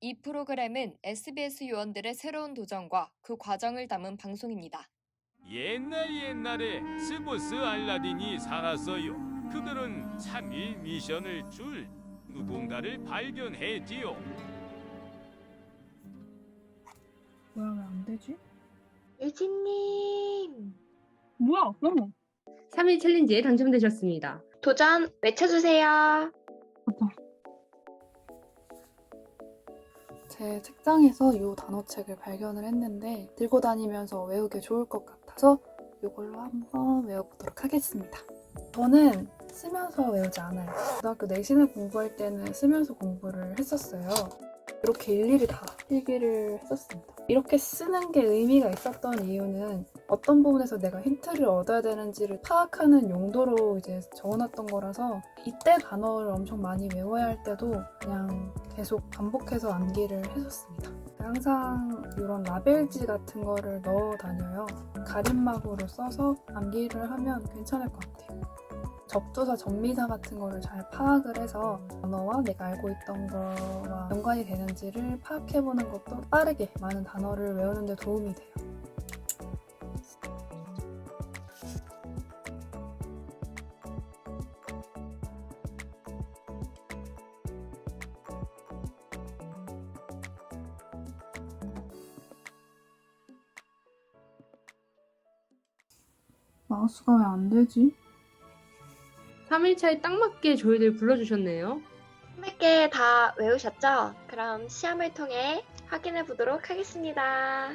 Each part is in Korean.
이 프로그램은 SBS 요원들의 새로운 도전과 그 과정을 담은 방송입니다. 옛날 옛날에 스보스 알라딘이 살았어요. 그들은 3일 미션을 줄 누군가를 발견했지요. 뭐야 왜 안 되지? 유진님 뭐야? 어머 3일 챌린지에 당첨되셨습니다. 도전 외쳐주세요. 제 책장에서 이 단어책을 발견을 했는데 들고 다니면서 외우기 좋을 것 같아서 이걸로 한번 외워보도록 하겠습니다. 저는 쓰면서 외우지 않아요. 고등학교 내신을 공부할 때는 쓰면서 공부를 했었어요. 이렇게 일일이 다 필기를 했었습니다. 이렇게 쓰는 게 의미가 있었던 이유는 어떤 부분에서 내가 힌트를 얻어야 되는지를 파악하는 용도로 이제 적어놨던 거라서 이때 단어를 엄청 많이 외워야 할 때도 그냥 계속 반복해서 암기를 했었습니다. 항상 이런 라벨지 같은 거를 넣어 다녀요. 가림막으로 써서 암기를 하면 괜찮을 것 같아요. 접두사, 접미사 같은 거를 잘 파악을 해서 단어와 내가 알고 있던 거와 연관이 되는지를 파악해보는 것도 빠르게 많은 단어를 외우는 데 도움이 돼요. 마우스가 왜 안 되지? 3일차에 딱 맞게 저희들 불러주셨네요. 100개 다 외우셨죠? 그럼 시험을 통해 확인해 보도록 하겠습니다.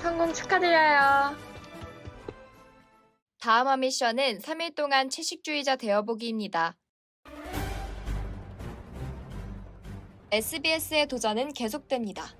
성공 축하드려요. 다음 미션은 3일 동안 채식주의자 되어보기입니다. SBS의 도전은 계속됩니다.